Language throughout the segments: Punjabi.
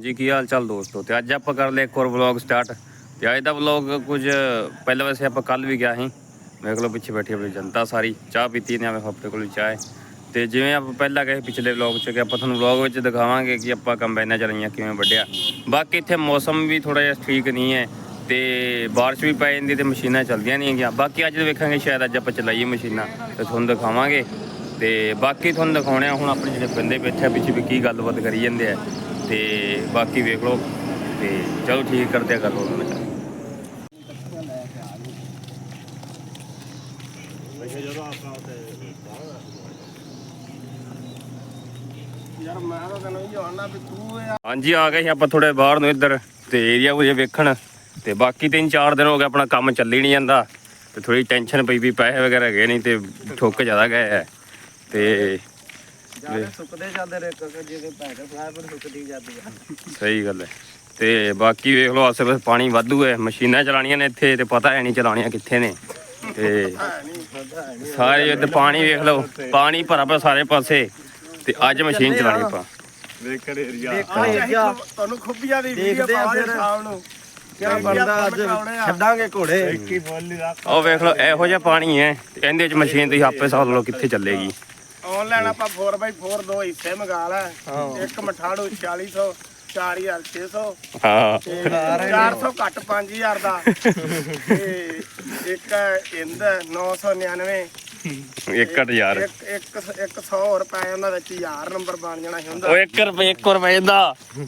ਜੀ, ਕੀ ਹਾਲ ਚਾਲ ਦੋਸਤੋ? ਤੇ ਅੱਜ ਆਪਾਂ ਕਰ ਲਿਆ ਇੱਕ ਹੋਰ ਵਲੌਗ ਸਟਾਰਟ ਤੇ ਅੱਜ ਦਾ ਵਲੌਗ ਕੁਝ ਪਹਿਲਾਂ ਵੈਸੇ ਆਪਾਂ ਕੱਲ ਵੀ ਗਿਆ ਸੀ। ਮੇਰੇ ਕੋਲ ਪਿੱਛੇ ਬੈਠੀ ਆਪਣੀ ਜਨਤਾ ਸਾਰੀ, ਚਾਹ ਪੀਤੀ ਨੇ ਆਵੇਂ ਹਫ਼ਤੇ ਕੋਲ ਚਾਹ ਹੈ। ਤੇ ਜਿਵੇਂ ਆਪਾਂ ਪਹਿਲਾਂ ਗਏ ਪਿਛਲੇ ਵਲੌਗ ਚ ਕਿ ਆਪਾਂ ਤੁਹਾਨੂੰ ਵਲੌਗ ਵਿੱਚ ਦਿਖਾਵਾਂਗੇ ਕਿ ਆਪਾਂ ਕੰਬਾਈਨਾਂ ਚਲਾਈਆਂ ਕਿਵੇਂ ਵੱਢਿਆ। ਬਾਕੀ ਇੱਥੇ ਮੌਸਮ ਵੀ ਥੋੜਾ ਜਿਹਾ ਠੀਕ ਨਹੀਂ ਹੈ ਤੇ ਬਾਰਿਸ਼ ਵੀ ਪੈ ਜਾਂਦੀ ਤੇ ਮਸ਼ੀਨਾਂ ਚੱਲਦੀਆਂ ਨਹੀਂ ਹੈਗੀਆਂ। ਬਾਕੀ ਅੱਜ ਵੇਖਾਂਗੇ, ਸ਼ਾਇਦ ਅੱਜ ਆਪਾਂ ਚਲਾਈਏ ਮਸ਼ੀਨਾਂ ਤੇ ਤੁਹਾਨੂੰ ਦਿਖਾਵਾਂਗੇ। ਤੇ ਬਾਕੀ ਤੁਹਾਨੂੰ ਦਿਖਾਉਣੇ ਆ ਹੁਣ ਆਪਣੇ ਜਿਹੜੇ ਬੰਦੇ ਬੈਠੇ ਆ, ਪਿੱਛੇ ਵੀ ਕੀ ਗੱਲਬਾਤ ਕਰੀ ਜਾਂਦੇ ਆ। ਤੇ ਬਾਕੀ ਵੇਖ ਲਓ ਤੇ ਚਲੋ ਠੀਕ ਕਰਦੇ ਆ ਗੱਲ ਉਹਨਾਂ ਨਾਲ। ਹਾਂਜੀ, ਆ ਗਏ ਆਪਾਂ ਥੋੜੇ ਬਾਹਰ ਨੂੰ ਇੱਧਰ ਤੇ ਏਰੀਆ ਉਹ ਵੇਖਣ ਤੇ ਬਾਕੀ ਤਿੰਨ ਚਾਰ ਦਿਨ ਹੋ ਗਏ ਆਪਣਾ ਕੰਮ ਚੱਲੀ ਨਹੀਂ ਜਾਂਦਾ ਤੇ ਥੋੜੀ ਟੈਨਸ਼ਨ ਪਈ ਵੀ ਪੈਸੇ ਵਗੈਰਾ ਗਏ ਨਹੀਂ ਤੇ ਠੁੱਕ ਜ਼ਿਆਦਾ ਗਏ ਹੈ ਤੇ ਜ਼ਿਆਦਾ ਸੁੱਕਦੇ ਜਾਂਦੇ ਨੇ ਕਿਉਂਕਿ ਜਿਹਦੇ ਪੈਸੇ ਫਲਾਈ ਪਰ ਸੁੱਕਦੀ ਜਾਂਦੀ ਆ। ਸਹੀ ਗੱਲ ਹੈ। ਤੇ ਬਾਕੀ ਵੇਖ ਲਓ ਆਸੇ ਪਾਸੇ ਪਾਣੀ ਵਾਧੂ ਹੈ। ਮਸ਼ੀਨਾਂ ਚਲਾਉਣੀਆਂ ਨੇ ਇੱਥੇ ਤੇ ਪਤਾ ਹੈ ਨਹੀਂ ਚਲਾਉਣੀਆਂ ਕਿੱਥੇ ਨੇ। ਤੇ ਸਾਰੇ ਇੱਧਰ ਪਾਣੀ ਵੇਖ ਲਓ ਪਾਣੀ ਭਰਾ ਪਿਆ ਸਾਰੇ ਪਾਸੇ। ਤੇ ਅੱਜ ਮਸ਼ੀਨ ਚਲਾਣੀ ਆਪਾਂ। ਵੇਖਣ ਏਰੀਆ ਏਰੀਆ ਤੁਹਾਨੂੰ ਖੁੱਬੀਆਂ ਦੀ ਵੀਡੀਓ ਪਾਵਾਂਗੇ ਫਿਰ। ਸ਼ਾਮ ਨੂੰ। ਕਿਆ ਬਣਦਾ ਅੱਜ। ਛੱਡਾਂਗੇ ਘੋੜੇ। ਕੀ ਫੁੱਲ ਦਾ ਉਹ ਵੇਖ ਲਓ ਇਹੋ ਜਿਹਾ ਪਾਣੀ ਹੈ। ਇਹਦੇ ਵਿੱਚ ਮਸ਼ੀਨ ਤੁਸੀਂ ਆਪੇ ਸਾਲ ਲਓ ਕਿੱਥੇ ਚੱਲੇਗੀ। ਆਨਲਾਈਨ ਆਪਾਂ 4x4 ਦੋ ਹਿੱਸੇ ਮੰਗਾ ਲੈ। ਇੱਕ ਮਠਾੜੂ 4600 4600 ਹਾਂ। ਤੇ 400 ਘੱਟ 5000 ਦਾ। ਤੇ ਇੱਕ ਇੰਦ 999 1000 ਇੱਕ ਇੱਕ ਇੱਕ 100 ਰੁਪਏ ਉਹਨਾਂ ਵਿੱਚ 1000 ਨੰਬਰ ਬਣ ਜਾਣਾ ਸੀ ਹੁੰਦਾ ਉਹ 1 ਰੁਪਏ 1 ਰੁਪਏ ਦਾ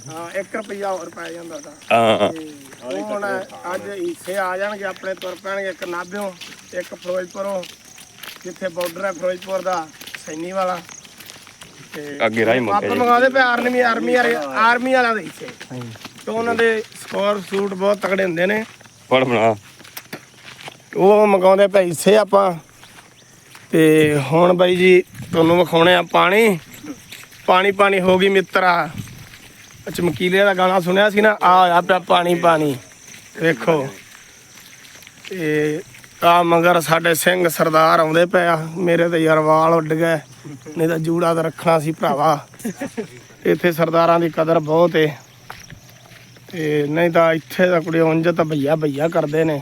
ਹਾਂ 1 ਰੁਪਿਆ ਹੋਰ ਪੈ ਜਾਂਦਾ ਦਾ ਹਾਂ। ਤੇ ਉਹ ਹੁਣ ਅੱਜ ਹਿੱਸੇ ਆ ਜਾਣਗੇ ਆਪਣੇ ਤੁਰ ਪੈਣਗੇ ਇੱਕ ਨਾਭਿਓਂ ਇੱਕ ਫਿਰੋਜ਼ਪੁਰੋਂ ਜਿੱਥੇ ਬਾਰਡਰ ਹੈ ਫਿਰੋਜ਼ਪੁਰ ਦਾ। ਸੈਣੀ ਵਾਲਾ ਤੇ ਅੱਗੇ ਹੀ ਮੁੱਕ ਆਪਾਂ ਮੰਗਾਦੇ ਪਏ ਆਰਮੀ ਆਰਮੀ ਵਾਲੇ ਆਰਮੀ ਵਾਲਿਆਂ ਦੇ ਹਿੱਸੇ ਤੇ ਉਹਨਾਂ ਦੇ ਸਕੋਰ ਸੂਟ ਬਹੁਤ ਤਕੜੇ ਹੁੰਦੇ ਨੇ ਫੜ ਬਣਾ ਉਹ ਮੰਗਾਉਂਦੇ ਪਏ ਹਿੱਸੇ ਆਪਾਂ ਤੇ ਹੁਣ ਬਾਈ ਜੀ ਤੁਹਾਨੂੰ ਵਿਖਾਉਣੇ ਆ ਪਾਣੀ ਪਾਣੀ ਪਾਣੀ ਹੋ ਗਈ ਮਿੱਤਰਾ ਚਮਕੀਲੇ ਦਾ ਗਾਣਾ ਸੁਣਿਆ ਸੀ ਨਾ ਆ ਆ ਪਿਆ ਪਾਣੀ ਪਾਣੀ ਵੇਖੋ ਤੇ ਆ ਮਗਰ ਸਾਡੇ ਸਿੰਘ ਸਰਦਾਰ ਆਉਂਦੇ ਪਿਆ ਮੇਰੇ ਤੇ ਯਾਰ ਵਾਲ ਉੱਡ ਗਏ। ਨਹੀਂ ਤਾਂ ਜੂੜਾ ਤਾਂ ਰੱਖਣਾ ਸੀ ਭਰਾਵਾ। ਇੱਥੇ ਸਰਦਾਰਾਂ ਦੀ ਕਦਰ ਬਹੁਤ ਏ। ਤੇ ਨਹੀਂ ਤਾਂ ਇੱਥੇ ਤਾਂ ਕੁੜੀ ਉਂਝ ਤਾਂ ਭਈਆ ਭਈਆ ਕਰਦੇ ਨੇ।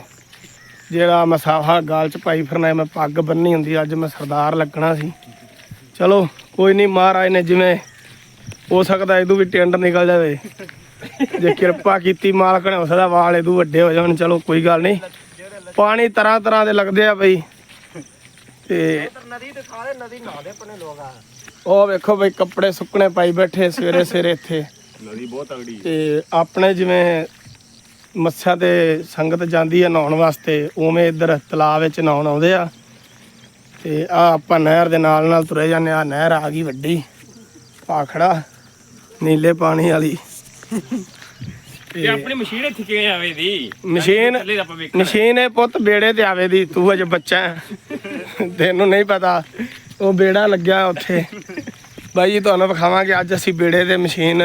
ਜਿਹੜਾ ਮਸਾਫਾ ਗਾਲ ਚ ਪਾਈ ਫਿਰਨਾ ਮੈਂ ਪੱਗ ਬੰਨੀ ਹੁੰਦੀ ਅੱਜ ਮੈਂ ਸਰਦਾਰ ਲੱਗਣਾ ਸੀ। ਚਲੋ, ਕੋਈ ਨਹੀਂ ਮਹਾਰਾਜ ਨੇ ਜਿਵੇਂ ਹੋ ਸਕਦਾ ਇਹਦੂ ਵੀ ਟੈਂਡਰ ਨਿਕਲ ਜਾਵੇ। ਜੇ ਕਿਰਪਾ ਕੀਤੀ ਮਾਲਕ ਨੇ ਉਸਦਾ ਵਾਲ ਇਹਦੂ ਵੱਡੇ ਹੋ ਜਾਣ। ਚਲੋ, ਕੋਈ ਗੱਲ ਨਹੀਂ। ਪਾਣੀ ਤਰ੍ਹਾਂ ਤਰ੍ਹਾਂ ਦੇ ਲੱਗਦੇ ਆ ਬਈ। ਤੇ ਨਦੀ ਤੇ ਸਾਰੇ ਨਦੀ ਨਹਾਉਂਦੇ ਪਣੇ ਲੋਕ ਆ ਉਹ ਵੇਖੋ ਬਈ ਕੱਪੜੇ ਸੁੱਕਣੇ ਪਾਈ ਬੈਠੇ ਸਵੇਰੇ ਸਵੇਰੇ ਇੱਥੇ। ਨਦੀ ਬਹੁਤ ਤਗੜੀ ਤੇ ਆਪਣੇ ਜਿਵੇਂ ਮੱਸਿਆ ਤੇ ਸੰਗਤ ਜਾਂਦੀ ਹੈ ਨਹਾਉਣ ਵਾਸਤੇ ਉਵੇਂ ਇੱਧਰ ਤਲਾਬ ਵਿੱਚ ਨਹਾਉਣ ਆਉਂਦੇ ਆ। ਤੇ ਆ ਆਪਾਂ ਨਹਿਰ ਦੇ ਨਾਲ ਨਾਲ ਤੁਰੇ ਜਾਂਦੇ ਆ। ਨਹਿਰ ਆ ਗਈ ਵੱਡੀ। ਭਾਖੜਾ ਨੀਲੇ ਪਾਣੀ ਵਾਲੀ। ਤੇ ਆਪਣੀ ਮਸ਼ੀਨ ਇੱਥੇ ਕਿਵੇਂ ਆਵੇ ਦੀ ਮਸ਼ੀਨ ਮਸ਼ੀਨ ਇਹ ਪੁੱਤ ਬੇੜੇ ਤੇ ਆਵੇ ਦੀ ਤੂੰ ਅਜੇ ਬੱਚਾ ਹੈ। ਤੈਨੂੰ ਨਹੀਂ ਪਤਾ ਉਹ ਬੇੜਾ ਲੱਗਿਆ ਉੱਥੇ। ਬਾਈ ਜੀ ਤੁਹਾਨੂੰ ਵਿਖਾਵਾਂਗੇ ਅੱਜ ਅਸੀਂ ਬੇੜੇ ਤੇ ਮਸ਼ੀਨ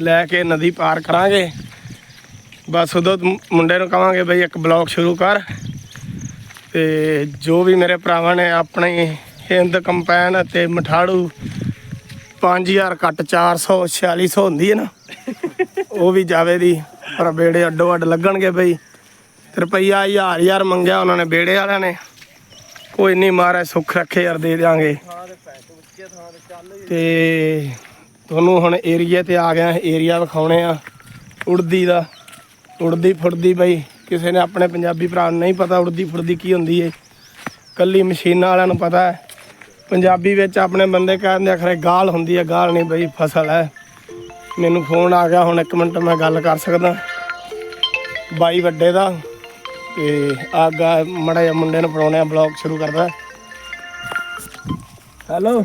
ਲੈ ਕੇ ਨਦੀ ਪਾਰ ਕਰਾਂਗੇ। ਬਸ ਉਦੋਂ ਮੁੰਡੇ ਨੂੰ ਕਵਾਂਗੇ ਬਈ ਇੱਕ ਬਲੌਗ ਸ਼ੁਰੂ ਕਰ। ਤੇ ਜੋ ਵੀ ਮੇਰੇ ਭਰਾਵਾਂ ਨੇ ਆਪਣੀ ਹਿੰਦ ਕੰਪੈਨ ਤੇ ਮਠਾੜੂ 5000 ਘੱਟ 400 4600 ਹੁੰਦੀ ਹੈ ਨਾ। ਉਹ ਵੀ ਜਾਵੇ ਦੀ, ਪਰ ਬੇੜੇ ਅੱਡੋ ਅੱਡ ਲੱਗਣਗੇ ਬਈ। ਰੁਪਈਆ ਹਜ਼ਾਰ ਹਜ਼ਾਰ ਮੰਗਿਆ ਉਹਨਾਂ ਨੇ ਬੇੜੇ ਵਾਲਿਆਂ ਨੇ। ਕੋਈ ਨਹੀਂ ਮਹਾਰਾਜ ਸੁੱਖ ਰੱਖੇ ਯਾਰ, ਦੇ ਦਿਆਂਗੇ। ਤੇ ਤੁਹਾਨੂੰ ਹੁਣ ਏਰੀਆ ਤੇ ਆ ਗਿਆ ਏਰੀਆ ਵਿਖਾਉਣੇ ਆ। ਉੜਦੀ ਦਾ, ਉੜਦੀ ਫੁੜਦੀ ਬਈ। ਕਿਸੇ ਨੇ ਆਪਣੇ ਪੰਜਾਬੀ ਭਰਾ ਨੂੰ ਨਹੀਂ ਪਤਾ ਉੜਦੀ ਫੁੜਦੀ ਕੀ ਹੁੰਦੀ ਏ। ਕੱਲੀ ਮਸ਼ੀਨਾਂ ਵਾਲਿਆਂ ਨੂੰ ਪਤਾ ਹੈ ਪੰਜਾਬੀ ਵਿੱਚ ਆਪਣੇ ਬੰਦੇ ਕਹਿੰਦੇ ਆ, ਖਰੇ ਗਾਲ ਹੁੰਦੀ ਹੈ ਗਾਲ ਨਹੀਂ ਬਈ, ਫਸਲ ਹੈ। ਮੈਨੂੰ ਫੋਨ ਆ ਗਿਆ ਹੁਣ ਇੱਕ ਮਿੰਟ ਮੈਂ ਗੱਲ ਕਰ ਸਕਦਾ। ਬਾਈ ਵੱਡੇ ਦਾ ਤੇ ਆਗਾ ਮੜਾ ਜਿਹਾ ਮੁੰਡੇ ਨੂੰ ਪੜਾਉਣੇ ਆ ਬਲੌਗ ਸ਼ੁਰੂ ਕਰਦਾ। ਹੈਲੋ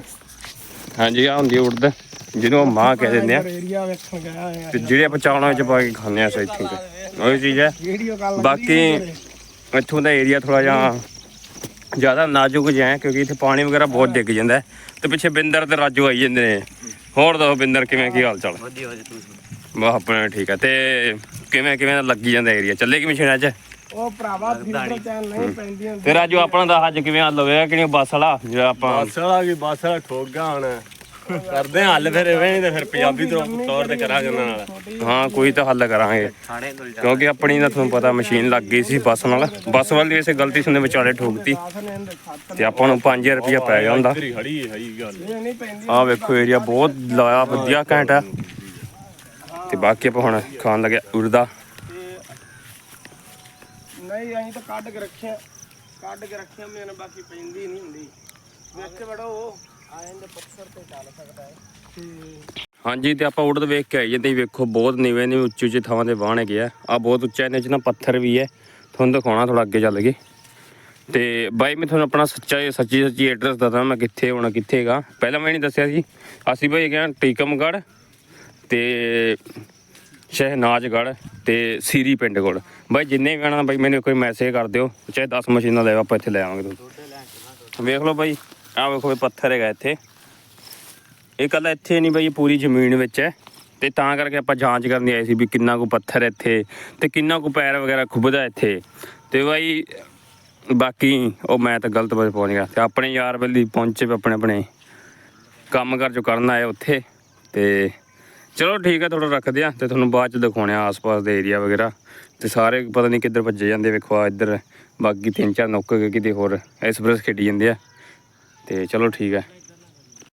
ਹਾਂਜੀ ਆ ਹੁੰਦੀ ਉੜਦ ਜਿਹਨੂੰ ਮਾਂ ਕਹਿ ਦਿੰਦੇ ਆ। ਏਰੀਆ ਵੇਖਣ ਗਿਆ ਆ ਤੇ ਜਿਹੜੇ ਆਪਾਂ ਚਾਵਲਾਂ ਵਿੱਚ ਪਾ ਕੇ ਖਾਂਦੇ ਆ ਇੱਥੇ ਉਹੀ ਚੀਜ਼ ਹੈ। ਵੀਡੀਓ ਕਾਲ ਬਾਕੀ ਇੱਥੋਂ ਦਾ ਏਰੀਆ ਥੋੜਾ ਜਿਹਾ ਜ਼ਿਆਦਾ ਨਾਜ਼ੁਕ ਜਿਹਾ ਹੈ ਕਿਉਂਕਿ ਇੱਥੇ ਪਾਣੀ ਵਗੈਰਾ ਬਹੁਤ ਡਿੱਗ ਜਾਂਦਾ ਤੇ ਪਿੱਛੇ ਬਿੰਦਰ ਤੇ ਰਾਜੂ ਆਈ ਜਾਂਦੇ ਨੇ। ਹੋਰ ਦੱਸੋ ਬਿੰਦਰ ਕਿਵੇਂ ਕੀ ਹਾਲ ਚਾਲ? ਵਧੀਆ ਵਧੀਆ ਤੁਸੀਂ ਵਾਹ ਆਪਣੇ ਠੀਕ ਹੈ ਤੇ ਕਿਵੇਂ ਕਿਵੇਂ ਲੱਗੀ ਜਾਂਦਾ ਏਰੀਆ ਚੱਲੇਗੀ ਮਸ਼ੀਨ ਅੱਜ ਉਹ ਭਰਾਵਾ ਫਿਲਟਰ ਚੈਨ ਨਹੀਂ ਪੈਂਦੀਆਂ। ਤੇ ਰਾਜੂ ਆਪਣਾ ਦਾ ਅੱਜ ਕਿਵੇਂ ਹੱਲ ਹੋਇਆ ਕਿ ਨਹੀਂ? ਬੱਸ ਵਾਲਾ ਜਿਹੜਾ ਆਪਾਂ ਬੱਸ ਵਾਲਾ ਕੀ ਬੱਸ ਵਾਲਾ ਠੋਕ ਗਿਆ ਹੁਣ। ਕਰਦੇ ਆ ਹੱਲ ਫਿਰ ਐਵੇਂ ਨਹੀਂ ਤੇ ਫਿਰ ਪੰਜਾਬੀ ਤੌਰ ਤੌਰ ਤੇ ਕਰਾਂਗੇ ਉਹਨਾਂ ਨਾਲ। ਹਾਂ ਕੋਈ ਤਾਂ ਹੱਲ ਕਰਾਂਗੇ। ਕਿਉਂਕਿ ਆਪਣੀ ਨਾ ਤੁਹਾਨੂੰ ਪਤਾ ਮਸ਼ੀਨ ਲੱਗ ਗਈ ਸੀ ਬੱਸ ਨਾਲ। ਬੱਸ ਵਾਲੀ ਇਸੇ ਗਲਤੀ ਸੁਣੇ ਵਿਚਾਲੇ ਠੋਕਤੀ। ਤੇ ਆਪਾਂ ਨੂੰ 5000 ਰੁਪਇਆ ਪੈ ਗਿਆ ਹੁੰਦਾ। ਆਹ ਵੇਖੋ ਏਰੀਆ ਬਹੁਤ ਲਾਇਆ ਵਧੀਆ ਘੈਂਟ ਆ। ਤੇ ਬਾਕੀ ਆਪਾਂ ਹੁਣ ਖਾਣ ਲੱਗਿਆ ਉਰਦਾ। ਨਹੀਂ ਅਸੀਂ ਤਾਂ ਕੱਢ ਕੇ ਰੱਖਿਆ। ਕੱਢ ਕੇ ਰੱਖਿਆ ਮੇਰੇ ਬਾਕੀ ਪੈਂਦੀ ਨਹੀਂ ਹੁੰਦੀ। ਵਿੱਚ ਵੜੋ। ਆ ਜਾਂਦੇ ਪੱਥਰ ਤੇ ਚੱਲ ਸਕਦਾ ਹੈ ਤੇ ਹਾਂਜੀ, ਤੇ ਆਪਾਂ ਉੜਦ ਵੇਖ ਕੇ ਆਈ ਜਾਂਦੇ ਵੇਖੋ, ਬਹੁਤ ਨੀਵੇਂ ਨੇ ਉੱਚੀ ਉੱਚੀ ਥਾਵਾਂ ਤੇ ਬਾਣ ਹੈਗੇ ਆ। ਆ ਬਹੁਤ ਉੱਚਾ ਇਹਨਾਂ ਚ ਨਾ ਪੱਥਰ ਵੀ ਹੈ। ਤੁਹਾਨੂੰ ਦਿਖਾਉਣਾ ਥੋੜਾ ਅੱਗੇ ਚੱਲ ਕੇ। ਤੇ ਬਾਈ, ਮੈਂ ਤੁਹਾਨੂੰ ਆਪਣਾ ਸੱਚਾ, ਸੱਚੀ ਸੱਚੀ ਐਡਰੈਸ ਦੱਸਦਾ ਮੈਂ ਕਿੱਥੇ ਹੋਣਾ, ਕਿੱਥੇ ਹੈਗਾ। ਪਹਿਲਾਂ ਮੈਂ ਨਹੀਂ ਦੱਸਿਆ ਸੀ। ਅਸੀਂ ਬਾਈ ਗਿਆ ਟੀਕਮਗੜ ਤੇ ਸ਼ਹਿਨਾਜ਼ਗੜ ਤੇ ਸੀਰੀ ਪਿੰਡ ਕੋਲ। ਬਾਈ, ਜਿੰਨੇ ਵੀ ਆਣਾ ਬਾਈ, ਮੈਨੂੰ ਕੋਈ ਮੈਸੇਜ ਕਰ ਦਿਓ। ਚਾਹੇ 10 ਮਸ਼ੀਨਾਂ ਲੈ ਆਪਾਂ ਇੱਥੇ ਲੈ ਆਵਾਂਗੇ ਤੁਹਾਨੂੰ। ਵੇਖ ਲਓ ਬਾਈ। ਆਹ ਵੇਖੋ ਇਹ ਪੱਥਰ ਹੈਗਾ ਇੱਥੇ। ਇਹ ਕੱਲਾ ਇੱਥੇ ਨਹੀਂ ਬਈ ਪੂਰੀ ਜ਼ਮੀਨ ਵਿੱਚ ਹੈ। ਤੇ ਤਾਂ ਕਰਕੇ ਆਪਾਂ ਜਾਂਚ ਕਰਨ ਆਏ ਸੀ ਵੀ ਕਿੰਨਾ ਕੁ ਪੱਥਰ ਹੈ ਇੱਥੇ ਤੇ ਕਿੰਨਾ ਕੁ ਪੈਰ ਵਗੈਰਾ ਖੁੱਬਦਾ ਇੱਥੇ। ਤੇ ਬਾਈ, ਬਾਕੀ ਉਹ ਮੈਂ ਤਾਂ ਗਲਤ ਪਾਸੇ ਪਹੁੰਚ ਗਿਆ। ਤੇ ਆਪਣੇ ਯਾਰ ਬਲੀ ਪਹੁੰਚੇ ਆਪਣੇ ਆਪਣੇ ਕੰਮ ਕਰ ਜੋ ਕਰਨ ਆਏ ਉੱਥੇ। ਤੇ ਚਲੋ ਠੀਕ ਹੈ ਥੋੜਾ ਰੱਖਦੇ ਆ ਤੇ ਤੁਹਾਨੂੰ ਬਾਅਦ ਚ ਦਿਖਾਉਣੇ ਆ ਆਸ-ਪਾਸ ਦੇ ਏਰੀਆ ਵਗੈਰਾ। ਤੇ ਸਾਰੇ ਪਤਾ ਨਹੀਂ ਕਿੱਧਰ ਭੱਜੇ ਜਾਂਦੇ, ਵੇਖੋ ਆ ਇੱਧਰ। ਬਾਕੀ ਤਿੰਨ ਚਾਰ ਨੌਕ ਕਿਤੇ ਹੋਰ ਐਕਸਪ੍ਰੈਸ ਖੇਡੀ ਜਾਂਦੇ ਆ। ਤੇ ਚਲੋ ਠੀਕ ਹੈ।